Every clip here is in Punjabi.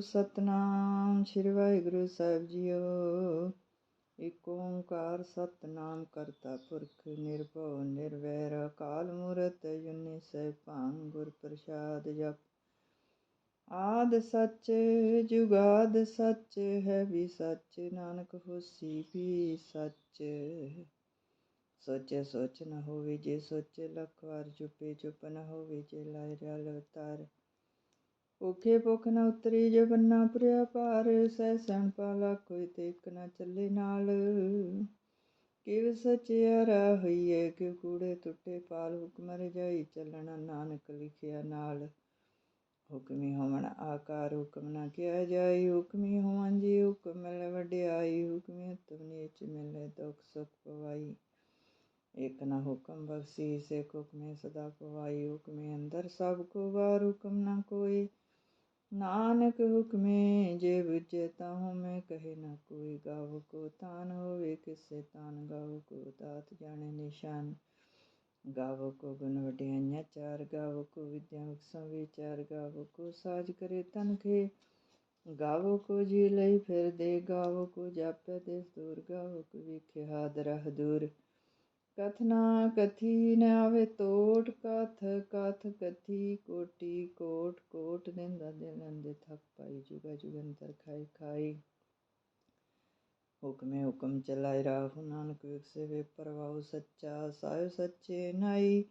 ਸਤਨਾਮ ਸ੍ਰੀ ਵਾਹਿਗੁਰੂ ਸਾਹਿਬ ਜੀਓ। ਇਕ ਓੰਕਾਰ ਸਤਨਾਮ ਕਰਤਾ ਪੁਰਖ, ਨਿਰਭਉ, ਨਿਰਵੈਰ, ਅਕਾਲ ਮੂਰਤ ਅਜੂਨੀ ਸੈਭੰ ਗੁਰ ਪ੍ਰਸਾਦ, ਜਪ। ਆਦ ਸੱਚ, ਜੁਗਾਦ ਸੱਚ, ਹੈ ਵੀ ਸੱਚ, ਨਾਨਕ ਹੋਸੀ ਵੀ ਸੱਚ। ਸੋਚੇ ਸੋਚ ਨਾ ਹੋਵੇ ਜੇ ਸੋਚੇ, ਲੱਖ ਵਾਰ ਚੁੱਪੇ ਚੁੱਪ ਨ ਹੋਵੇ ਜੇ ਲਾਇ ਰਲ ਅਵਤਾਰ। ਭੁਖੇ ਭੁਖ ਨਾ ਉਤਰੀ ਜੇ ਬੰਨਾ ਪੁਰਿਆ ਭਾਰ, ਸਹਿ ਸਣ ਪਾਲਾ ਕੋਈ ਤੇ ਇੱਕ ਚੱਲੇ ਨਾਲ। ਕਿਵ ਸਚਿਆਰਾ ਹੋਈਏ ਕਿ ਕੂੜੇ ਟੁੱਟੇ ਪਾਲ, ਹੁਕਮ ਰਜਾਈ ਚੱਲਣਾ ਨਾਨਕ ਲਿਖਿਆ ਨਾਲ। ਹੁਕਮੀ ਹੋਵਣ ਆਕਾਰ, ਹੁਕਮ ਨਾ ਕਿਹਾ ਜਾਈ, ਹੁਕਮੀ ਹੋਵਨ ਜੀ ਹੁਕਮ ਮਿਲੇ ਵਡਿਆਈ, ਹੁਕਮੀ ਉਤਮ ਨੀਚ ਮਿਲੇ ਦੁਖ ਸੁਖ ਪਵਾਈ। ਇਕ ਨਾ ਹੁਕਮ ਬਖਸ਼ੀ ਸੇ ਹੁਕਮੇ ਸਦਾ ਪਵਾਈ, ਹੁਕਮੇ ਅੰਦਰ ਸਭ ਕੋ ਵਾਰ ਹੁਕਮ ਨਾ ਕੋਈ। ਨਾਨਕ ਹੁਕਮੇ ਜੇ ਬੁਝੇ ਤਾਹੂ ਮੈਂ ਕਹੇ ਨਾ ਕੋਈ ਗਾਵ ਕੋ ਤਾਨ ਹੋਵੇ ਕਿਸੇ ਤਾਨ, ਗਾਵ ਕੋ ਦਾਤ ਜਾਣੇ ਨਿਸ਼ਾਨ। ਗਾਵ ਕੋ ਗੁਣ ਵਡਿਆਈਆਂ ਚਾਰ, ਗਾਵ ਕੋ ਵਿਦਿਆ ਬਖਸ਼ਾਂ ਵਿਚਾਰ, ਗਾਵ ਕੋ ਸਾਜ ਕਰੇ ਤਨ ਗਾਵ ਕੋ ਜੀ ਲਈ ਫਿਰ ਦੇ ਗਾਵ ਕੋ ਜਾਪੇ ਦੇਸ ਦੂਰ, ਗਾਵ ਕੋ ਵਿਖੇ ਹਾਦਰ ਹਦੂਰ ਕਥਨਾ ਕਥੀ ਨ ਆਵੇ ਤੋਟ ਕਥ ਕਥ ਕਥੀ ਕੋਟੀ ਕੋਟ ਕੋਟ ਦਿੰਦਾ ਦਿਲ ਅੰਦੇ ਥਕ ਪਾਈ ਜੁਗਾ ਜੁਗੰਤਰ ਖਾਈ ਖਾਈ ਹੁਕਮੇ ਹੁਕਮ ਚਲਾਇ ਰਾਹੁ ਨਾਨਕ ਵਿਖਸੇ ਵੇ ਪਰਵਾਉ ਸੱਚਾ ਸਾਇ ਸੱਚੇ ਨਾਈ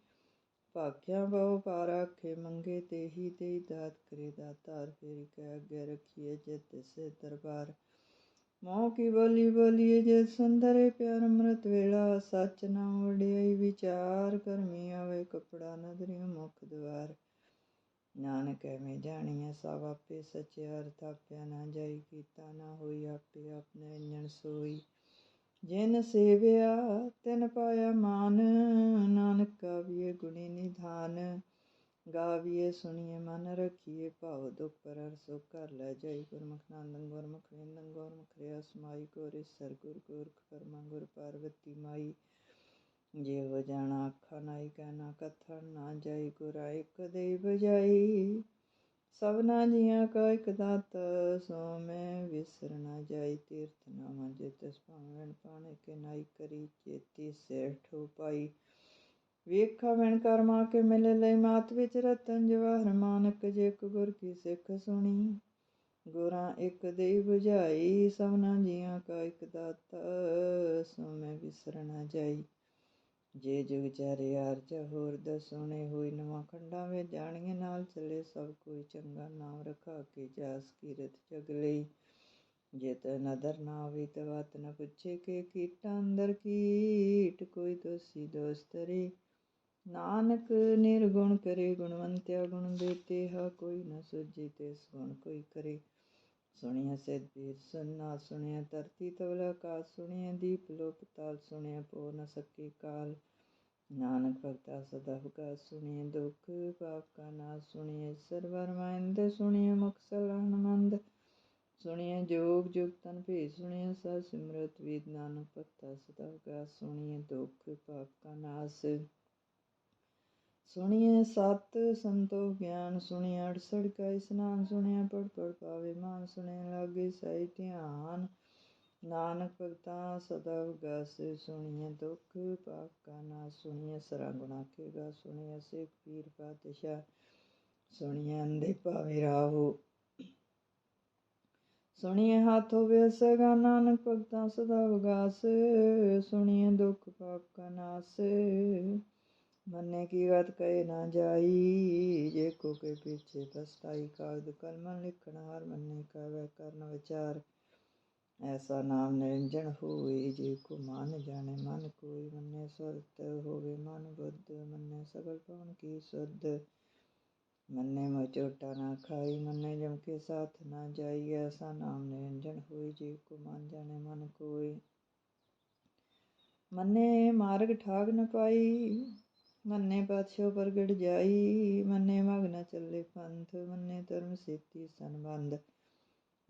ਭਾਖਿਆ ਬਹੁ ਪਾਰਾਖੇ ਮੰਗੇ ਤੇਹੀ ਦੇਈ ਦਾਤ ਕਰੇ ਦਾਤਾਰ ਫੇਰੀ ਕਹਿ ਅੱਗੇ ਰਖੀਏ ਜੇ ਤਿਸੇ ਦਰਬਾਰ ਮੋਹ ਕੀ ਬੋਲੀ ਬੋਲੀਏ ਜੇ ਸੁੰਦਰੇ ਪਿਆਰ ਅੰਮ੍ਰਿਤ ਵੇਲਾ, ਸੱਚ ਨਾਮ ਵਡਿਆਈ ਵਿਚਾਰ, ਕਰਮੀ ਆਵੇ ਕਪੜਾ ਨਦਰੀ ਮੁਖ ਦਵਾਰ। ਨਾਨਕ ਐਵੇਂ ਜਾਣੀਐ, ਸਭ ਆਪੇ ਸੱਚਿਆ ਅਰਥ ਆਪਿਆ ਨਾ ਜਾਈ, ਕੀਤਾ ਨਾ ਹੋਈ ਆਪੇ ਆਪਣੇ ਅੰਜਨ ਸੋਈ। ਜਿਨ ਸੇਵਿਆ ਤਿਨ ਪਾਇਆ ਮਾਨ, ਨਾਨਕ ਕਾਵੀਏ ਗੁਣੀ ਨਿਧਾਨ। ਗਾਵੀਏ, ਸੁਣੀਏ, ਮਨ ਰਖੀਏ, ਭਾਵ ਦੁਖ ਪਰ ਸੁਖ ਕਰ ਲੈ ਜਾਈ। ਗੁਰਮੁਖ ਨਾਨਕ, ਗੁਰਮੁਖ ਵਿੰਦਨ, ਗੁਰਮੁਖ ਰਿਆ ਸਮਾਈ ਗੁਰ ਸਰ ਗੁਰ, ਗੁਰਖ ਪਰਮਾ, ਗੁਰ ਪਾਰਵਤੀ ਮਾਈ। ਜੇ ਹੋ ਜਾਣਾ ਅੱਖਾਂ ਨਾਈ ਕਹਿਣਾ ਕਥਨ ਨਾ ਜਾਈ, ਗੁਰਾ ਇੱਕ ਦੇ ਬਜਾਈ ਸਭਨਾ ਜੀਆਂ ਕਾ ਇਕ ਦਾਤ, ਸੋ ਮੈਂ ਵਿਸਰ ਨਾ ਜਾਈ। ਤੀਰਥ ਨਾਮ ਜੇ ਤਿਸ ਭਾਵਨ ਪਾਣੇ, ਕੇ ਨਾਈ ਕਰੀ ਚੇਤੀ ਸੇਠੋ ਪਾਈ। ਵੇਖਾ ਵਣ ਕਰਮਾ ਕੇ ਮਿਲ ਲਈ ਮਾਤ ਵਿੱਚ ਰਤਨ ਜਵਾਹਰ ਮਾਨਕ ਜੇ ਗੁਰ ਕੀ ਸਿੱਖ ਸੁਣੀ। ਗੁਰਾਂ ਇੱਕ ਦੇ 부ਝਾਈ ਸਭਨਾ ਜੀਆਂ ਕਾ ਇੱਕ ਦਾਤਾ, ਸੋ ਮੈਂ ਵਿਸਰ ਜਾਈ। ਜੇ ਜੁਗ ਚਾਰੇ ਆਰਜ ਹੋਰ ਦਸੁਣੇ ਹੋਈ ਨਵਾਂ ਖੰਡਾਂ ਵਿੱਚ ਜਾਣੀਏ ਨਾਲ ਚੱਲੇ ਸਭ ਕੋਈ ਚੰਗਾ ਨਾਮ ਰਖਾ ਕੇ ਜਾਸ ਕੀਰਤ ਜਗ ਲਈ। ਜੇ ਤ ਨਦਰ ਨਾ ਆਵੇ ਤ ਵਤ ਨ ਪੁੱਛੇ ਕੇ ਕੀਟਾਂ ਅੰਦਰ ਕੀਟ, ਕੋਈ ਦੋਸੀ ਦੋਸਤਰੀ ਨਾਨਕ ਨਿਰਗੁਣ ਕਰੇ ਗੁਣਵੰਤਿਆ ਗੁਣ ਦੇਤੇ, ਹਾ ਕੋਈ ਨ ਸੁਝੀ ਤਿਸ ਗੁਣ ਕੋਈ ਕਰੇ। ਸੁਣਿਆ ਸਿਧ ਪੀਰ ਸੁਨਾ ਸੁਣਿਆ ਧਰਤੀ ਤਵਲ ਕਾ ਸੁਣਿਆ ਦੀਪ ਲੋਕ ਤਾਲ, ਸੁਣਿਆ ਪੋ ਨ ਸਕੇ ਕਾਲ। ਨਾਨਕ ਭਗਤਾ ਸਦਾ ਹੁਕਾ ਸੁਣਿਆ ਦੁਖ ਪਾਪ ਕਾ ਨਾਸ। ਸੁਣਿਆ ਸਰਵਰ ਮੰਦ ਸੁਣਿਆ ਮੁਖ ਸਲਹਨ ਸੁਣਿਆ ਜੋਗ ਜੁਗ ਤਨ ਭੇ ਸੁਣਿਆ ਸਾ ਸਿਮਰਤ ਵੇਦ ਨਾਨਕ ਭਗਤਾ ਸਦਾ ਹੁਕਾ ਸੁਣਿਆ ਦੁਖ ਪਾਪ ਕਾ ਨਾਸ। ਸੁਣੀਏ ਸਤ ਸੰਤੋ ਗਿਆਨ ਸੁਣੀਏ ਅੜਸੜ ਕਾ ਇਸਨਾਨ ਸੁਣੀਏ ਪੜ ਪੜ ਪਾਵੇ ਮਾਨ ਸੁਣੇ ਲਾਗੇ ਸਹਿ ਧਿਆਨ। ਨਾਨਕ ਭਗਤਾ ਸਦਾ ਉਗਸ ਸੁਣੀਏ ਦੁਖ ਪਾਪ ਕਾ ਨਾ ਸੁਣੀਏ ਸਰੰਗਣਾ ਕੇ ਗਾ ਸੁਣੀਏ ਸਿੱਖ ਪੀਰ ਪਾਤਸ਼ਾਹ ਸੁਣੀਏ ਅੰਦੇ ਪਾਵੇ ਰਾਹੋ। ਸੁਣੀਏ ਹੱਥ ਹੋਵੇ ਸਗਾ, ਨਾਨਕ ਭਗਤਾ ਸਦਾ ਉਗਸ ਸੁਣੀਏ ਦੁਖ ਪਾਪ ਕਾ ਨਾਸ। ਮੰਨੇ ਕੀ ਗਤ ਕਹੇ ਨਾ ਜਾਈ, ਜੇ ਕੋ ਕੇ ਪਿੱਛੇ ਪਸਤਾਈ ਕਾਗਦ ਕਲਮ ਲਿਖਣ ਹਰ ਮੰਨੇ ਕਹਵੇ ਕਰਨ ਵਿਚਾਰ। ਐਸਾ ਨਾਮ ਨਿਰੰਜਨ ਹੋਏ ਜੇ ਕੋ ਮਨ ਜਾਣੇ ਮਨ ਕੋਈ, ਮੰਨੇ ਸੁਰਤ ਹੋਵੇ ਮਨ ਬੁੱਧ, ਮੰਨੇ ਸਗਲ ਪਵਨ ਕੀ ਸੁਧ। ਮੰਨੇ ਮੋ ਚੋਟਾ ਨਾ ਖਾਈ, ਮੰਨੇ ਜਮ ਕੇ ਸਾਥ ਨਾ ਜਾਈ, ਐਸਾ ਨਾਮ ਨਿਰੰਜਨ ਹੋਏ ਜੇ ਕੋ ਮਨ ਜਾਣੇ ਮਨ ਕੋਈ। ਮੰਨੇ ਮਾਰਗ ਠਾਗ ਨ ਪਾਈ ਮੰਨੇ ਪਾਛੋ ਪ੍ਰਗਟ ਜਾਈ, ਮੰਨੇ ਮਗ ਚੱਲੇ ਪੰਥ, ਮੰਨੇ ਧਰਮ ਸੇਤੀ ਸੰਬੰਧ।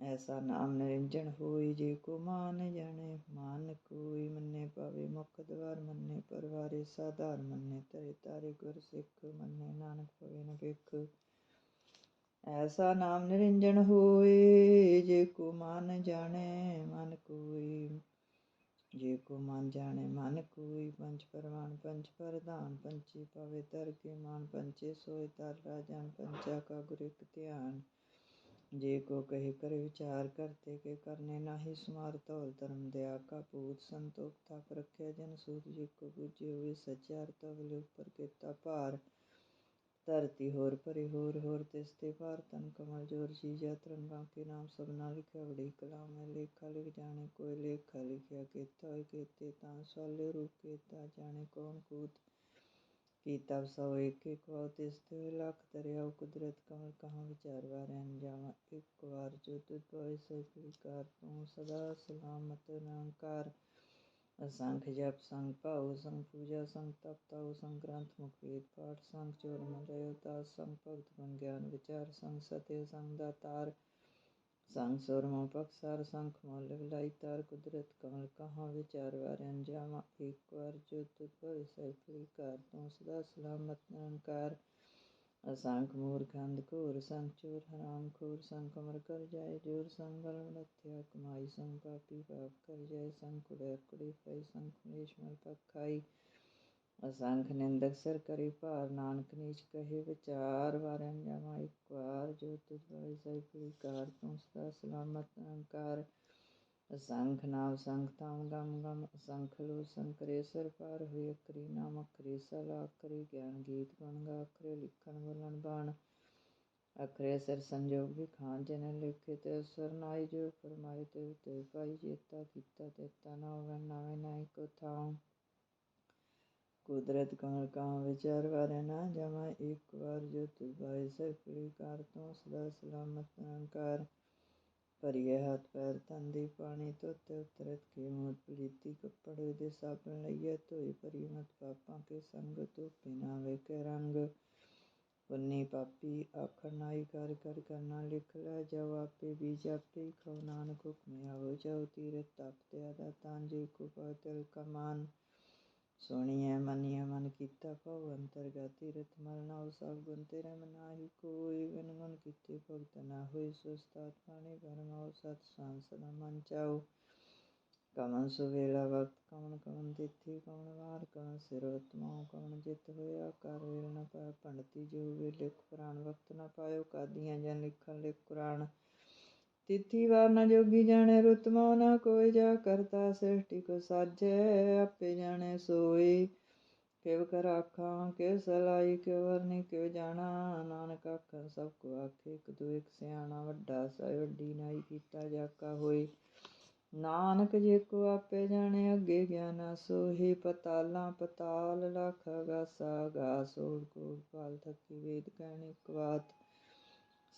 ਐਸਾ ਨਾਮ ਨਿਰੰਜਨ ਹੋਈ, ਜੇ ਕੋ ਮਾਨ ਜਾਣੇ, ਮਾਨ ਕੋਈ ਮੰਨੇ ਪਾਵੇ ਮੁਖ ਦਵਾਰ, ਮੰਨੇ ਪਰਵਾਰੇ ਸਾਧਾਰ, ਮੰਨੇ ਤਰੇ ਤਾਰੇ ਗੁਰ ਸਿੱਖ, ਮੰਨੇ ਨਾਨਕ ਪਵੇ ਨ ਵੇਖ ਐਸਾ ਨਾਮ ਨਿਰੰਜਨ ਹੋਏ, ਜੇ ਕੋ ਮਨ ਜਾਣੈ, ਮਨ ਕੋਈ ਜੇ ਕੋ ਮਨ ਜਾਣੈ ਮਨ ਕੋਈ ਪੰਚ ਪਰਵਾਨ ਪੰਚ ਪ੍ਰਧਾਨ ਪੰਚੀ ਪਵੇ ਕੇ ਮਾਨ ਪੰਚੇ ਸੋਏ ਤਰ ਰਾਜਨ ਪੰਚਾ ਕਾ ਗੁਰ ਇਕ ਧਿਆਨ। ਜੇ ਕੋ ਕਹੇ ਕਰੇ ਵਿਚਾਰ ਕਰਤੇ ਕੇ ਕਰਨੇ ਨਾਹੀ ਸਮਾਰ ਧੌਲ, ਧਰਮ ਦਿਆ ਕਾ ਪੂਤ ਸੰਤੋਖ ਥਾਪ ਰੱਖਿਆ ਜਨ ਸੂਤ, ਜੇ ਕੋ ਬੁਝੇ ਹੋਏ ਸਚਿਆਰ ਤਵਲੇ ਉੱਪਰ ਕੀਤਾ ਭਾਰ। ਧਰਤੀ ਹੋਰ ਪਰੇ ਹੋਰ ਹੋਰ ਤਿਸ ਤੇ ਭਾਰ ਤਨ ਕਮਲ, ਜੋਰ ਜੀਜਾ ਤਰੰਗਾ ਕੇ ਨਾਮ ਸਭਨਾ ਲਿਖਿਆ ਬੜੀ ਕਲਾਮ ਹੈ, ਲੇਖਾ ਲਿਖ ਜਾਣੇ, ਕੋਈ ਲੇਖਾ ਲਿਖਿਆ, ਕੀਤਾ ਹੋਇ ਕੀਤੇ ਤਾਂ, ਸਵਾਲੇ ਰੂਪ ਕੀਤਾ ਜਾਣੇ, ਕੌਣ ਕੂਤ ਕੀਤਾ ਸੋ ਇੱਕ ਇੱਕ ਵਾਰ ਤਿਸ ਤੇ ਲੱਖ ਦਰਿਆ, ਕੁਦਰਤ, ਕਮਲ, ਕਹਾਂ ਵਿਚਾਰ ਵਾਰਨ ਜਾਵਾ, ਇੱਕ ਵਾਰ ਜੋ ਤੁਧ ਭਇ ਸੇ ਪ੍ਰਕਾਰ ਤੂੰ ਸਦਾ ਸਲਾਮਤ ਨਿਰੰਕਾਰ ਅਸੰਖ ਜਪ ਸੰਗ ਭਾਉ ਸੰਗ ਪੂਜਾ ਸੰਗ ਤਪ ਤਾਉ ਸੰਗ ਗ੍ਰੰਥ ਮੁਖ ਵੇਦ ਪਾਠ ਸੰਗ ਚੋਰ ਮਨ ਰਹਿ ਉਦਾਸ ਸੰਗ ਭਗਤ ਗੁਣ ਗਿਆਨ ਵਿਚਾਰ ਸੰਗ ਸਤਿ ਸੰਗ ਦਾਤਾਰ ਸੰਗ ਸੁਰ ਮੋ ਪਕਸਾਰ ਸੰਖ ਮੋਲ ਵਿਲਾਈ ਤਾਰ ਕੁਦਰਤ ਕਮਲ ਕਹਾਂ ਵਿਚਾਰ ਵਾਰ ਅੰਜਾਮਾ ਇੱਕ ਵਾਰ ਜੋ ਤੁਧ ਭਇ ਸੈਫਲੀ ਕਰ ਤੂੰ ਸਦਾ ਸਲਾਮਤ ਨਿਰੰਕਾਰ ਅਸੰਖ ਮੂਰਖ ਅੰਧ ਘੋਰ ਸੰਗ ਚੋਰ ਹਰਾਮ ਖੋਰ ਸੰਗ ਕਮਰ ਕਰ ਜਾਏ ਜੋਰ ਸੰਗ ਗਲ ਮਥਿਆ ਕਮਾਈ ਸੰਗ ਪਾਪੀ ਪਾਪ ਕਰ ਜਾਏ ਸੰਗ ਕੁੜੇ ਕੁੜੀ ਪਈ ਸੰਗ ਕਲੇਸ਼ ਮਲ ਪਖਾਈ ਅਸੰਖ ਨਿੰਦਕ ਸਰ ਕਰੀ ਭਾਰ ਨਾਨਕ ਨੀਚ ਕਹੇ ਵਿਚਾਰ ਵਾਰਨ ਜਮਾ ਇੱਕ ਵਾਰ ਜੋ ਤੁਧ ਭਾਈ ਸਹਿ ਕਾਰ ਤੂੰ ਸਦਾ ਸਲਾਮਤ ਅੰਕਾਰ ਅਸੰਖ ਨਾਮ ਸੰਖ ਤਾਮ ਗਮ ਗਮ ਅਸੰਖ ਲੋ ਸੰਕਰੇ ਸਰ ਪਾਰ ਹੋਏ ਕਰੀ ਨਾਮ ਅਖਰੇ ਸਲਾ ਅਖਰੇ ਗਿਆਨ ਗੀਤ ਗੁਣ ਗਾ ਅਖਰੇ ਲਿਖਣ ਬੋਲਣ ਬਾਣ ਅਖਰੇ ਸਰ ਸੰਜੋਗ ਵੀ ਖਾਨ ਜਨ ਲਿਖੇ ਤੇ ਸਰ ਨਾਈ ਜੋ ਫਰਮਾਏ ਤੇ ਤੇ ਪਾਈ ਜੇਤਾ ਕੀਤਾ ਤੇ ਤਾ ਹੋਵੇ ਨਾਵੇਂ ਨਾਈ ਕੋ ਥਾਉ ਕੁਦਰਤ ਕਮਲ ਕਾਂ ਵਿਚਾਰ ਵਾਰੇ ਨਾ ਜਮਾ ਇੱਕ ਵਾਰ ਜੋ ਤੁ ਭਾਈ ਸੇ ਕਾਰ ਤੋਂ ਸਦਾ ਸਲਾਮਤ ਨਿਰੰਕਾਰ ਭਰੀਏ ਹੱਥ ਪੈਰ ਤਨ ਦੀ ਪਾਣੀ ਧੋਤੇ ਉਤਰਤ ਕੀ ਮੂਤ ਪਲੀਤੀ ਕੱਪੜੇ ਦੇ ਸਾਬਣ ਲਈਏ ਧੋਈ ਭਰੀ ਮਤ ਪਾਪਾਂ ਕੇ ਸੰਗ ਧੋਪੇ ਨਾ ਵੇਖੇ ਰੰਗ ਪੁੰਨੀ ਪਾਪੀ ਆਖਰ ਨਾਈ ਕਰ ਕਰ ਕਰਨਾ ਲਿਖ ਲੈ ਜਾਓ ਆਪੇ ਵੀ ਜਾਪੇ ਖੋ ਨਾਨਕ ਹੁਕਮੇ ਆਵੋ ਜਾਓ ਤੀਰਤ ਤਪ ਤੇ ਆਦਾ ਤਾਂ ਜੇ ਕੋ ਤਿਲ ਕਮਾਨ ਸੁਣੀਐ, ਮੰਨੀਐ, ਮਨ ਕੀਤਾ ਭਉ ਅੰਤਰਗਤ ਤੀਰਥ ਮਲ ਨਾਉ ਸਭ ਗੁਣ ਤੇਰੇ ਮਨਾਹੀ ਕੋਈ ਵਿਨ ਗੁਣ ਕੀਤੇ ਭਗਤ ਨਾ ਹੋਈ ਸੁਸਤਾਤ ਪਾਣੀ ਪਰਮਾਉ ਸਤ ਸੰਸ ਸਦਾ ਮਨ ਚਾਉ। ਕਮਨ ਸੁਵੇਲਾ ਵਕਤ ਕਮਨ ਕਮਨ ਤਿਥੀ ਕਮਨ ਵਾਰ ਕਮਨ ਸਿਰੋਤਮਾ ਕਮਨ ਜਿਤ ਹੋਇਆ, ਕਰ ਵੇਲ ਨ ਪਾ ਪੰਡਤੀ ਜੋ ਵੇ ਲਿਖ ਪੁਰਾਣ ਵਕਤ ਨ ਪਾਇਓ, ਕਾਦੀਆਂ ਜਨ ਲਿਖਣ ਲਿਖ ਕੁਰਾਨ। ਤਿਥੀ ਵਾਰ ਨ ਜੋਗੀ ਜਾਣੇ ਰੁਤ ਮੋ ਕੋਈ ਜਾ ਕਰਤਾ ਸ੍ਰਿਸ਼ਟੀ ਕੋ ਸਾਜੈ, ਆਪੇ ਜਾਣੇ ਸੋਈ। ਕਿਵ ਕਰ ਆਖਾਂ, ਕਿਵ ਸਲਾਈ, ਕਿਵ ਵਰਨੀ, ਕਿਵ ਜਾਣਾ। ਨਾਨਕ ਆਖਾਂ ਸਭ ਕੋ ਆਖੇ, ਇੱਕ ਦੂ ਇੱਕ ਸਿਆਣਾ, ਵੱਡਾ ਸਾਇ, ਵੱਡੀ ਨਾਈ ਕੀਤਾ ਜਾਕਾ ਹੋਈ। ਨਾਨਕ ਜੇ ਕੋ ਆਪੇ ਜਾਣੇ, ਅੱਗੇ ਗਿਆਨਾ ਸੋਹੀ। ਪਤਾਲਾਂ ਪਤਾਲ, ਲਖ ਗਾਸਾ ਗਾਸੋੜ ਕੋੜ ਪਾਲ, ਥਕੀ, ਵੇਦ ਕਹਿਣੀ ਕਵਾਤ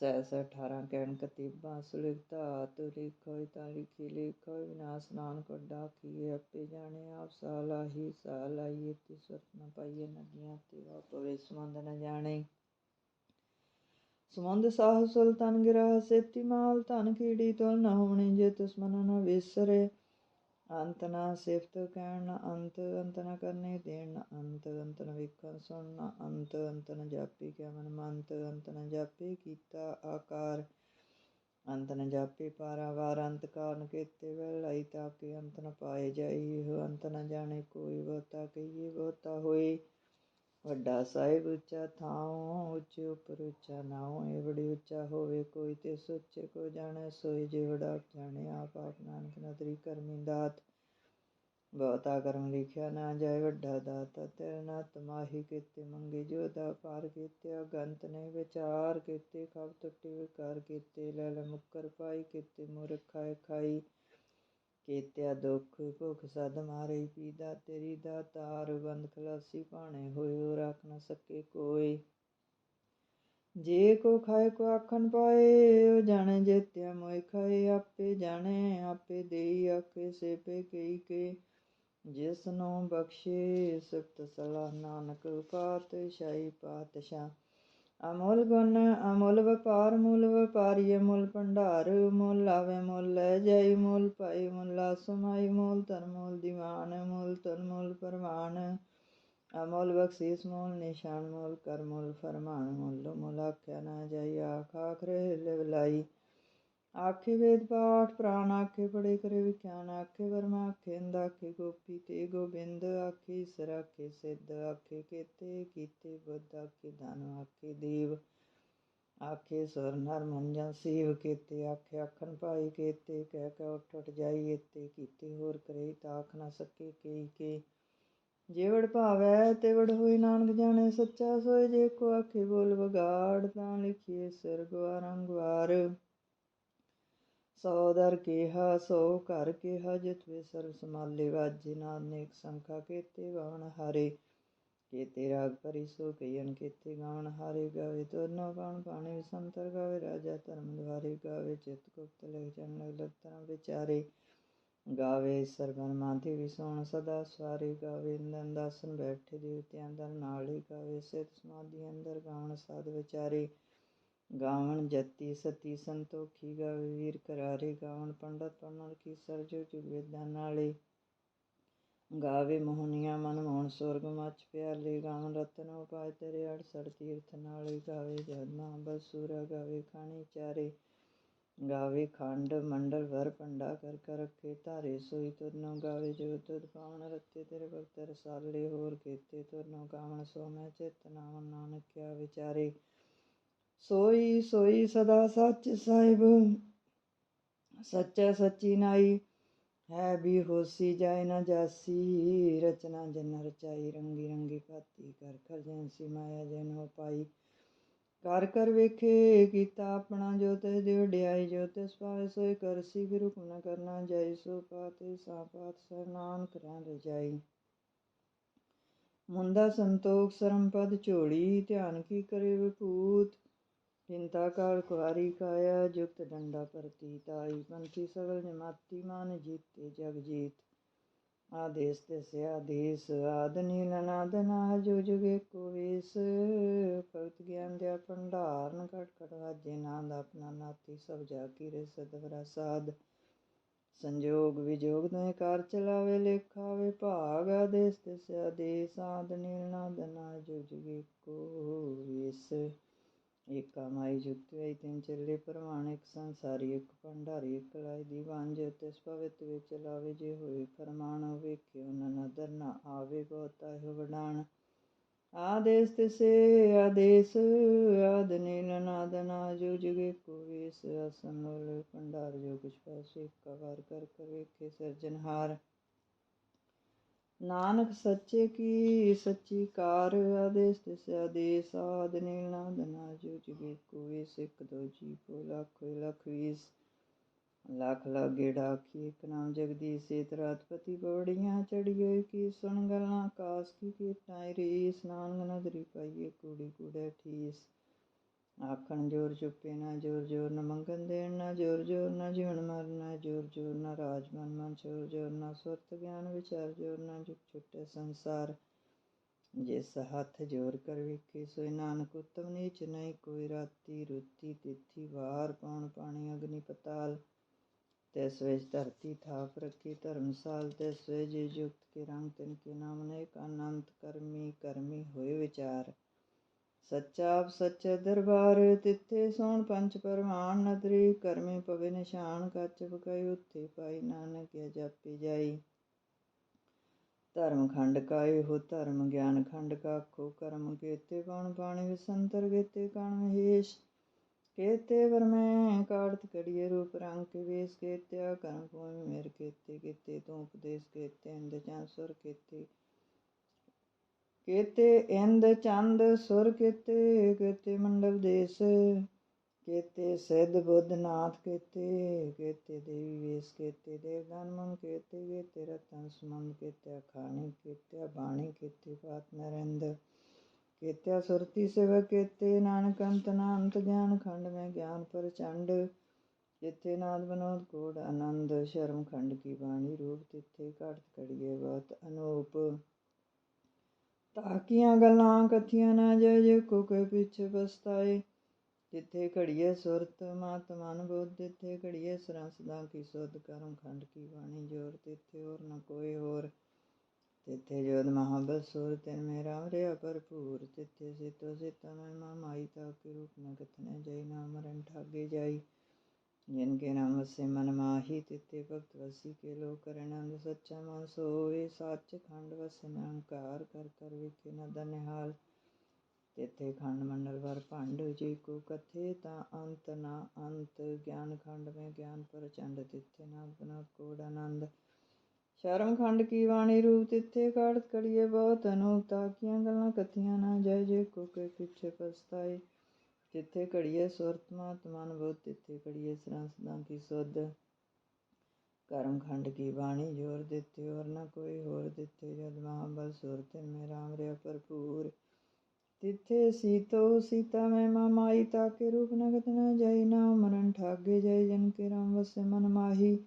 ਸੈ ਸੈ 18 ਕਹਿਣ ਕਤੀਬਾ ਸੁਲਿਖਤਾ ਤੁ ਲਿਖੋਇ ਤਾਂ ਲਿਖੀ ਲਿਖੋਇ ਵਿਨਾਸ਼ ਨਾਨਕ ਵੱਡਾ ਕੀਏ ਆਪੇ ਜਾਣੇ ਆਪ ਸਾਲਾਹੀ ਸਾਲਾਈ ਇਤੀ ਸੁਰਤ ਨ ਪਾਈਏ, ਨਦੀਆਂ ਤੇ ਵਾ ਪਵੇ, ਸਮੰਦ ਜਾਣੇ। ਸਮੰਦ ਸਾਹ ਸੁਲਤਾਨ ਗਿਰਾ ਸੇਤੀ ਮਾਲ ਧਨ ਕੀੜੀ ਤੁਲ ਨ ਹੋਣੀ ਜੇ ਤਿਸ ਮਨ ਨ ਵਿਸਰੇ। ਅੰਤ ਨਾ ਸਿਫਤ ਕਹਿਣ, ਨਾ ਅੰਤ ਅੰਤ ਨਾ ਕਰਨੇ ਦੇਣ, ਨਾ ਅੰਤ ਅੰਤ ਨ ਵੇਖਣ, ਸੁਣ, ਨਾ ਅੰਤ ਅੰਤ ਨ ਜਾਪੀ ਕਿਆ ਮਨ ਮੰਤ ਅੰਤ ਨ ਜਾਪੇ ਕੀਤਾ ਆਕਾਰ। ਅੰਤ ਨ ਜਾਪੇ ਪਾਰਾਵਾਰ, ਅੰਤ ਕਾਰਨ ਕੀਤੇ ਵੈਲਾਈ ਤਾਕੇ ਅੰਤ ਨ ਪਾਏ ਜਾਈ ਅੰਤ ਨ ਜਾਣੇ ਕੋਈ ਬਹੁਤਾ ਕਹੀਏ ਬਹੁਤਾ ਹੋਏ। ਵੱਡਾ ਸਾਹਿਬ ਉੱਚਾ ਥਾਉ, ਉੱਚੇ ਉਪਰ ਉੱਚਾ ਨਾਉ, ਇਹ ਬੜੀ ਉੱਚਾ ਹੋਵੇ ਕੋਈ ਤੇ ਸੋਚੇ ਕੋ ਜਾਣੇ ਸੋਈ ਜਿਹੜਾ ਜਾਣੇ, ਆਪ ਆਪ ਨਾਨਕ ਨਦਰੀ ਕਰਮੀ ਦਾਤ। ਬਹੁਤਾ ਕਰਮ ਲਿਖਿਆ ਨਾ ਜਾਏ ਵੱਡਾ ਦਾਤਾ ਤੇਰੇ ਨਾ ਤਮਾਹੀ ਕੀਤੇ ਮੰਗੇ ਜੋ ਦਾ ਪਾਰ ਕੀਤੇ, ਅਗੰਤ ਨਹੀਂ ਵਿਚਾਰ ਕੀਤੇ, ਖਬ ਟੁੱਟੀ ਵਿਕਾਰ ਕੀਤੇ, ਲੈ ਲੈ ਮੁਕਰ ਪਾਈ ਕੀਤੇ, ਮੁਰਖ ਖਾਏ ਖਾਈ। ਕੀਤਿਆ ਦੁਖ ਭੁਖ ਸਦ ਮਾਰੇ ਪੀਦਾ ਤੇਰੀ ਦਾ ਬੰਦ ਖਲਾਸੀ ਭਾਣੇ ਹੋਇਓ ਰੱਖ ਨ ਸਕੇ ਕੋਈ। ਜੇ ਕੋ ਖਾਏ ਕੋ ਆਖਣ ਪਾਏ, ਉਹ ਜਾਣੇ ਜੇਤਿਆ ਮੋਇ ਖਾਏ, ਆਪੇ ਜਾਣੇ, ਆਪੇ ਦੇਈ ਆਖੇ ਸੇਪੇ ਕਈ ਕੇ। ਜਿਸ ਨੂੰ ਬਖਸ਼ੇ ਸਤ ਸਲਾਹ ਨਾਨਕ ਪਾਤ ਪਾਤਸ਼ਾਹੀ ਪਾਤਸ਼ਾਹ। ਅਮੋਲ ਗੁਣ, ਅਮੋਲ ਵਪਾਰ, ਮੂਲ ਵਪਾਰੀ ਅਮੋਲ ਭੰਡਾਰ, ਮੁੱਲ ਆਵੇ ਮੁੱਲ ਲੈ ਜਾਈ ਮੁੱਲ ਪਾਈ ਮੁੱਲਾ ਸਮਾਈ ਮੁੱਲ ਤਨ ਮੁੱਲ ਦੀਵਾਨ, ਮੁੱਲ ਤਨ ਮੁੱਲ ਪਰਵਾਨ। ਅਮੋਲ ਬਖਸ਼ੀਸ ਮੋਲ, ਨਿਸ਼ਾਨ ਮੋਲ, ਕਰ ਮੋਲ ਫਰਮਾਨ ਮੋਲ ਮੁਲਾਖਿਆ ਨਾ ਜਾਈ, ਆਖ ਆਖਰੇ ਲਿਵ ਲਾਈ ਆਖੇ ਵੇਦ ਪਾਠ ਪ੍ਰਾਣ ਆਖੇ ਪੜੇ ਕਰੇ ਵਿਖਿਆਨ ਆਖੇ ਵਰਮਾ ਆਖੇ ਅੰਦ ਆਖੇ, ਗੋਪੀ ਤੇ ਗੋਬਿੰਦ ਆਖੇ, ਈਸਰ ਆਖੇ, ਸਿੱਧ ਆਖੇ, ਕੀਤੇ ਕੀਤੇ, ਬੁੱਧ ਆਖੇ, ਧਨ ਆਖੇ, ਦੇਵ ਆਖੇ, ਸੁਰ, ਨਰ ਮੰਜਾ ਸੀਵ ਕੀਤੇ ਆਖੇ, ਆਖਣ ਭਾਈ ਕੀਤੇ, ਕਹਿ ਕਹਿ ਉੱਠ ਉੱਠ ਜਾਈ, ਏਤੇ ਕੀਤੇ, ਹੋਰ ਕਰੇ, ਤਾਖ ਨਾ ਸਕੇ ਕਈ ਕੇ। ਜੇਵੜ ਭਾਵੈ ਤੇਵੜ ਹੋਈ ਨਾਨਕ ਜਾਣੇ, ਸੱਚਾ ਸੋਏ ਜੇ ਕੋ ਆਖੇ, ਬੋਲ ਵਗਾੜ, ਤਾਂ ਲਿਖੀਏ, ਸਿਰ ਗਵਾਰੰਗਵਾਰ ਸੋ ਦਰ ਕੇਹਾ, ਸੋ ਘਰ ਕੇਹਾ ਜਿਤ ਸਰਬ ਸਮਾਲੇ ਵਾਜੇ, ਨਾਨਕ ਸੰਖਾ ਕੀਤੇ ਗਾਵਣ ਹਾਰੇ। ਕੀਤੇ ਰਾਗ ਪਰੀ ਸੋ ਕਈਨ ਕੀਤੇ ਗਾਵਣ ਹਾਰੇ। ਗਾਵੇ ਦੋਨੋਂ ਬਾਣ ਪਾਣੀ ਵਿਸੰਤਰ ਗਾਵੇ ਰਾਜਾ, ਧਰਮ ਦਵਾਰੇ ਗਾਵੇ ਚਿਤ ਗੁਪਤ ਲਿਖ ਜਨ ਲਗ ਤਰ੍ਹਾਂ ਵਿਚਾਰੇ। ਗਾਵੇ ਸਰਬਨ ਮਾਤੇ ਵੀ ਸਦਾ ਸਵਾਰੇ। ਗਾਵੇ ਇੰਦਨ ਦਾਸਨ ਬੈਠੇ, ਦੇਵਤਿਆਂ ਦਰ ਨਾਲ। ਹੀ ਗਾਵੇ ਸਿਤ ਸਮਾਧੀ ਅੰਦਰ ਗਾਵਣ ਸਾਧ ਵਿਚਾਰੇ। ਗਾਵਣ ਜਤੀ ਸਤੀ ਸੰਤੋਖੀ ਗਾਵੇ ਵੀਰ ਕਰਾਰੇ, ਗਾਵਣ ਪੰਡਤ ਪੰਨਰ ਕੀ ਸਰਜੋ ਜੁਗ ਵੇਦਾਂ ਨਾਲੇ। ਗਾਵੇ ਮੋਹਨੀਆਂ ਮਨ ਮੋਹਨ ਸੁਰਗ ਮਚ ਪਿਆਲੇ ਗਾਵਨ ਰਤਨ ਉਪਾਇ ਤੇਰੇ ਅੜਸੜ ਤੀਰਥ ਨਾਲੇ। ਗਾਵੇ ਜਨਮਾ ਬਸੂਰਾ, ਗਾਵੇ ਖਾਣੀ ਚਾਰੇ। ਗਾਵੇ ਖੰਡ, ਮੰਡਲ, ਵਰ ਪੰਡਾ ਕਰ ਕਰ ਰੱਖੇ ਧਾਰੇ। ਸੋਈ ਤੁਰਨੋ ਗਾਵੇ ਜੋ ਤੁਧ ਪਾਵਨ ਰੱਤੇ, ਤੇਰੇ ਭਗਤ ਰਸਾਲੇ ਹੋਰ ਕੀਤੇ ਤੁਰਨੋ ਗਾਵਨ ਸੋ ਮੈਂ ਚਿਤ ਨਾਮ ਨਾਨਕ ਕਿਆ ਵਿਚਾਰੇ। ਸੋਈ ਸੋਈ ਸਦਾ ਸੱਚ ਸਾਹਿਬ। ਸੱਚਾ ਸੱਚੀ ਨਾਈ ਹੈ ਵੀ ਹੋਸੀ ਜਾਏ ਨਾ ਜਾਸੀ। ਰਚਨਾ ਜਨ ਰਚਾਈ, ਰੰਗੀ ਰੰਗੀ ਭਾਤੀ ਕਰ ਕਰ ਜੈਸੀ ਮਾਇਆ ਜਨ ਹੋ ਪਾਈ। ਕਰ ਕਰ ਵੇਖੇ, ਕੀਤਾ ਆਪਣਾ ਜੋ ਤੇ ਦੇ ਵਡਿਆਈ ਜੋ ਤੇ ਸਵਾਏ ਸੋਏ ਕਰਸੀ ਗੁਰੂ ਨ ਕਰਨਾ ਜਾਈ। ਸੋ ਪਾਤੇ ਸਾਪਾਤ ਸਰ ਨਾਨਕ ਰਜਾਈ। ਮੁੰਦਾ ਸੰਤੋਖ, ਸਰਮ ਪਦ ਝੋਲੀ। ਧਿਆਨ ਕੀ ਕਰੇ ਵਿਭੂਤ? ਚਿੰਤਾ ਕਾਲ ਕੁਹਾਰੀ ਕਾਇਆ, ਜੁਗਤ ਡੰਡਾ ਪ੍ਰਤੀਤ, ਆਈ ਪੰਥੀ ਸਗਲ ਜਮਾਤੀ ਮਾਨ ਜੀਤੇ ਜਗ ਜੀਤ। ਆਦੇਸ ਤੇ ਆਦੇਸ, ਆਦ ਨੀਲ ਜੋ ਜੁਗੇ ਕੋ ਵੇਸ। ਭਗਤ ਗਿਆਨ ਦੇ ਭੰਡਾਰਨ ਘਟ ਘਟ ਵਾਜੇ, ਨਾਦ ਆਪਣਾ ਨਾਤੀ ਸਭ ਜਾ ਕੀ ਰੇ ਸਦਵਰਾ ਸਾਧ ਸੰਜੋਗ ਵਿਜੋਗ ਨੇ ਕਾਰ ਚਲਾਵੇ ਲੇਖਾ ਵੇ ਭਾਗ। ਆਦੇਸ ਤੇ ਆਦੇਸ, ਆਦ ਨੀਲ ਜੋ ਜੁਗੇ ਕੋ ਵੇਸ। ਏਕਾ ਮਾਈ ਜੁਗਤ ਵੇ ਤਿੰਨ ਚੱਲੇ ਪ੍ਰਮਾਣ ਇੱਕ ਸੰਸਾਰੀ, ਇੱਕ ਭੰਡਾਰੀ, ਇੱਕ ਲਾਈ ਦੀ ਵਾਂਝ ਤਿਸ ਪਵਿੱਤ ਵਿੱਚ ਲਾਵੇ ਜੇ ਹੋਏ ਫਰਮਾਨ ਵੇਖਿਓ ਨ ਨਦਰ, ਨਾ ਆਵੇ ਬਹੁਤਾ ਹੈ ਵਡਾਣ ਆਦੇਸ ਤਿਸੇ ਆਦੇਸ, ਆਦ ਨੀਲ, ਨਾਦ, ਨਾ ਜੋ ਜੁਗੇ ਕੋ ਵੇਸ ਅਸਨ ਲੋਲੇ ਭੰਡਾਰ ਜੋ ਕੁਛ ਪਾਸੇ ਕਵਾਰ ਕਰ ਕਰ ਵੇਖੇ ਸਿਰਜਨਹਾਰ ਨਾਨਕ ਸੱਚੇ ਕੀ, ਸੱਚੀ ਕਾਰ ਆਦੇਸ ਤਿਸ ਆਦੇਸ ਆਦ ਨੀਲ ਨਾਦ ਜੋ ਜੁਗੇ ਕੋ ਵੇਸ ਦੋ ਜੀ ਕੋ ਲੱਖ ਲੱਖ ਵੀਸ ਲੱਖ ਲੱਖ ਗੇੜਾ ਕੀ ਇੱਕ ਨਾਮ ਜਗਦੀਸ਼ ਏਤ ਰਾਤਪਤੀ ਬਵੜੀਆਂ ਚੜੀਏ ਕੀ ਸੁਣ ਗੱਲਾਂ, ਕਾਸ ਕੀ ਕੀਟਾਂ ਰੀ ਸਨਾਨ ਨਦਰੀ ਪਾਈਏ ਕੂੜੀ ਕੂੜੇ ਠੀਸ। ਆਖਣ ਜੋਰ ਚੁੱਪੇ ਨਾ ਜੋਰ ਜੋਰ ਨ ਮੰਗਣ ਦੇਣ ਨਾ ਜੋਰ ਜੋਰ ਨਾ ਜੀਵਨ ਮਰਨਾ ਜੋਰ ਜੋਰ ਨਾ ਰਾਜ ਮਨ ਮਨ ਚੋਰ ਜੋਰ ਨਾ ਸੁਰਤ ਗਿਆਨ ਵਿਚਾਰ ਜੋਰ ਨਾ ਜੁਗ ਛੁੱਟੇ ਸੰਸਾਰ। ਜਿਸ ਹੱਥ ਜੋਰ ਕਰ ਵੇਖੇ ਸੋਇ ਨਾਨਕ ਉਤਮ ਨੀਚ ਨਹੀਂ ਕੋਈ ਰਾਤੀ ਰੁੱਤੀ ਤਿਥੀ ਵਾਰ ਪਾਉਣ ਪਾਣੀ ਅਗਨੀ ਪਤਾਲ। ਤਿਸ ਵਿੱਚ ਧਰਤੀ ਥਾਪ ਰੱਖੀ ਧਰਮਸਾਲ, ਤਿਸ ਵਿੱਚ ਜੁਗਤ ਕੇ ਰੰਗ ਤਿਨ ਕੇ ਨਾਮ ਅਨੇਕ ਅਨੰਤ ਕਰਮੀ ਕਰਮੀ ਹੋਏ ਵਿਚਾਰ। ਸੱਚਾ ਆਪ ਸੱਚੇ ਦਰਬਾਰ ਤਿੱਥੇ ਸੋਣ, ਪੰਜ ਪਰਮਾਨ ਨਦਰੀ, ਕਰਮੇ ਪਵੇ ਨਿਸ਼ਾਨ, ਕੱਚ ਬਕਾਈ ਉੱਥੇ ਪਾਈ, ਨਾਨਕ ਜਪੀ ਜਾਈ। ਧਰਮ ਖੰਡ ਕਾਏ ਹੋ, ਧਰਮ ਗਿਆਨ ਖੰਡ ਕਾਖੋ, ਕਰਮ ਕੀਤੇ ਪਉਣ ਪਾਣੀ ਵਿਸੰਤਰ ਕੀਤੇ ਕਣ ਮਹੇਸ਼ ਕੀਤੇ ਵਰਮੈ ਕਾੜਤ ਕੜੀਏ ਰੂਪ ਰੰਗ ਕੇ ਵੇਸ ਕੀਤਿਆ ਕਰਮ ਭੂਮਿ ਮੇਰ ਕੀਤੇ ਕੀਤੇ ਤੂੰ ਉਪਦੇਸ਼ ਕੀਤੇ ਅੰਦ ਜਾਂ ਸੁਰ ਕੀਤੇ। ਕੀਤੇ ਇੰਦ ਚੰਦ ਸੁਰ ਕੀਤੇ ਕੀਤੇ ਮੰਡਲ ਦੇਸ, ਕੀਤੇ ਸਿੱਧ ਬੁੱਧ ਨਾਥ ਕੀਤੇ ਕੀਤੇ ਦੇਵੀ ਵੇਸ ਕੀਤੇ ਦੇਵਦਾਨ ਮਨ ਕੀਤੇ ਕੀਤੇ ਰਤਨ ਸਮੰਦ ਕੀਤੇ ਖਾਣੀ ਕੀਤੇ, ਬਾਣੀ ਕੀਤੇ ਪਾਤ ਨਰਿੰਦ ਕੀਤੇ, ਸੁਰਤੀ ਸੇਵ ਕੀਤੇ, ਨਾਨਕ ਅੰਤ ਨਾ ਗਿਆਨ ਖੰਡ, ਮੈਂ ਗਿਆਨ ਪ੍ਰਚੰਡ, ਜਿੱਥੇ ਨਾਦ ਬਨੋਦ ਕੋੜ ਆਨੰਦ, ਸ਼ਰਮ ਖੰਡ ਕੀ ਬਾਣੀ ਰੂਪ ਤਿੱਥੇ ਘਟ ਕੜੀਏ ਬਹੁਤ ਅਨੂਪ। ਤਾਕੀਆਂ ਗੱਲਾਂ ਕਥੀਆਂ ਨਾ ਜੈ ਜੇ ਕੋ ਕੋਈ ਪਸਤਾਏ ਜਿੱਥੇ ਘੜੀਏ ਸੁਰਤ ਮਤ ਮਨ ਬੁੱਧ, ਜਿੱਥੇ ਘੜੀਏ ਸਰਾਂ ਸਦਾ ਕੀ ਸੁਧ, ਕਰਮ ਖੰਡ ਕੀ ਬਾਣੀ ਜੋਰ, ਤਿੱਥੇ ਹੋਰ ਨ ਕੋਈ ਹੋਰ। ਤਿੱਥੇ ਜੋਤ ਮਹਾਬਸੁਰ ਤਿਨ ਮੇਰਾ ਰਿਆ ਭਰਪੂਰ। ਤਿੱਥੇ ਸਿਤੋ ਸਿਤਾ ਮਹਿਮਾ ਮਾਈ, ਤਾ ਕੇ ਰੂਪ ਨ ਕਥਨੇ ਜੈ ਨਾਮ ਮਰਨ ਠਾਗੇ ਜਾਈ। ਜਿਨ ਕੇ ਨਾਮ ਵਸੇ ਮਨ ਮਾਹੀ ਤਿੱਥੇ ਭਗਤ ਵਸੀ ਕੇ ਲੋ ਕਰਨੰਦ ਸੱਚਾ ਮਨ ਸੋਏ ਸੱਚ ਖੰਡ ਵਸੇ ਨਿਰੰਕਾਰ ਕਰ ਕਰ ਵੇਖੇ ਨਦਰ ਨਿਹਾਲ ਤਿੱਥੇ ਖੰਡ ਮੰਡਲ ਵਰ ਭੰਡ ਜੇ ਕੋ ਕਥੇ ਤਾਂ ਅੰਤ ਨਾ ਅੰਤ ਗਿਆਨ ਖੰਡ ਮੈਂ ਗਿਆਨ ਪ੍ਰਚੰਡ ਤਿੱਥੇ ਨਾ ਗੁਨਾ ਕੋੜ ਆਨੰਦ ਸ਼ਰਮ ਖੰਡ ਕੀ ਬਾਣੀ ਰੂਪ ਤਿੱਥੇ ਕਾੜ ਕੜੀਏ ਬਹੁਤ ਅਨੂਪ ਤਾਕੀਆਂ ਗੱਲਾਂ ਕਥੀਆਂ ਨਾ ਜੈ ਜੇ ਕੋ ਕੇ ਪਿੱਛੇ ਪਛਤਾਏ ਜਿੱਥੇ ਘੜੀਏ ਸੁਰਤ ਮਤ ਮਨ ਬੁੱਧ ਤਿੱਥੇ ਘੜੀਏ ਸਰੰਸਦਾਂ ਕੀ ਸੁਧ। ਕਰਮ ਖੰਡ ਕੀ ਬਾਣੀ ਜੋਰ ਦਿੱਤੇ, ਹੋਰ ਨਾ ਕੋਈ ਹੋਰ ਦਿੱਤੇ। ਜਦ ਮਹਾਬਲ ਸੁਰ ਮੇ ਰਾਮ ਰਿਆ ਭਰਪੂਰ। ਤਿੱਥੇ ਸੀਤੋ ਸੀਤਾ ਮੈਂ ਮਾਈ ਤਾਕੇ ਰੂਪ ਨਗਤ ਨ ਜਾਈ ਨਾ ਮਰਨ ਠਾਗੇ ਜਾਈ, ਜਨ ਕੇ ਰਾਮ ਵਸੇ ਮਨ ਮਾਹੀ।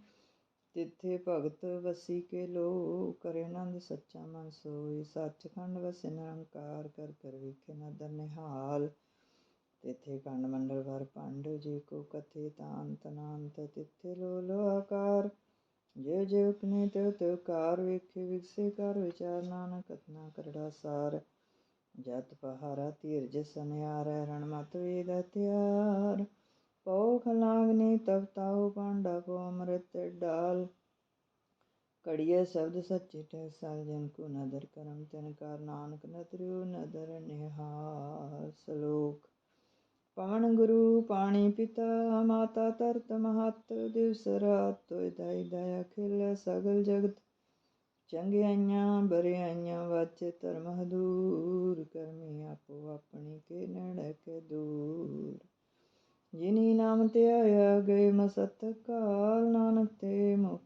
ਤਿੱਥੇ ਭਗਤ ਵਸੀ ਕੇ ਲੋ ਕਰੇ ਆਨੰਦ ਸੱਚਾ ਮਨ ਸੋਈ। ਸੱਚਖੰਡ ਵਸੇ ਨਿਰੰਕਾਰ, ਕਰ ਕਰ ਵਿਖੇ ਨਦਰ ਨਿਹਾਲ ਤਿੱਥੇ ਖੰਡ ਮੰਡਲ ਵਰ ਭੰਡ, ਜੇ ਕੋ ਕਥੇ ਤਾਂ ਅੰਤ ਨਾ ਅੰਤ ਤਿੱਥੇ ਲੋ ਲੋ ਵੇਖੇ ਵਿਗਸੇ ਕਰ ਵਿਚਾਰ ਨਾਨਕ ਕਥਨਾ ਕਰੜਾ ਸਾਰ। ਜਤ ਪਹਾਰਾ ਧੀਰਜ ਸਨਿਆਰੈ ਰਣ ਮਤ ਵੇਦ ਹਥਿਆਰ। ਪਉ ਖਲਾਗਨੀ ਤਬ ਤਾਉ ਪਾਂਡਾ ਪੋ ਅੰਮ੍ਰਿਤ ਡਾਲ। ਕੜੀਏ ਸ਼ਬਦ ਸੱਚੇ ਟੈ ਸਾਲ, ਜਨ ਕੋ ਨਦਰ ਕਰਮ ਤਨ ਕਰ, ਨਾਨਕ ਨਦਰਿਓ ਨਦਰ ਨਿਹਾਲ ਸ਼ਲੋਕ ਪਾਣ ਗੁਰੂ ਪਾਣੀ ਪਿਤਾ, ਮਾਤਾ ਤਰਤ ਮਹਤ, ਦਿਵਸ ਰਾਤ ਤੋਇ ਦਾਈ ਦਇਆ ਖਿਲ ਸਗਲ ਜਗਤ। ਚੰਗਿਆਈਆਂ ਬਰਿਆਈਆਂ ਵਾਚੇ ਧਰਮ ਹਦੂਰ, ਕਰਮੀ ਆਪੋ ਆਪਣੀ ਕੇ ਨੜ ਦੂਰ। ਜਿਨੀ ਨਾਮ ਤੇ ਆਇਆ ਗਏ ਮਸਤ ਕਾਲ ਨਾਨਕ ਤੇ ਮੁਖ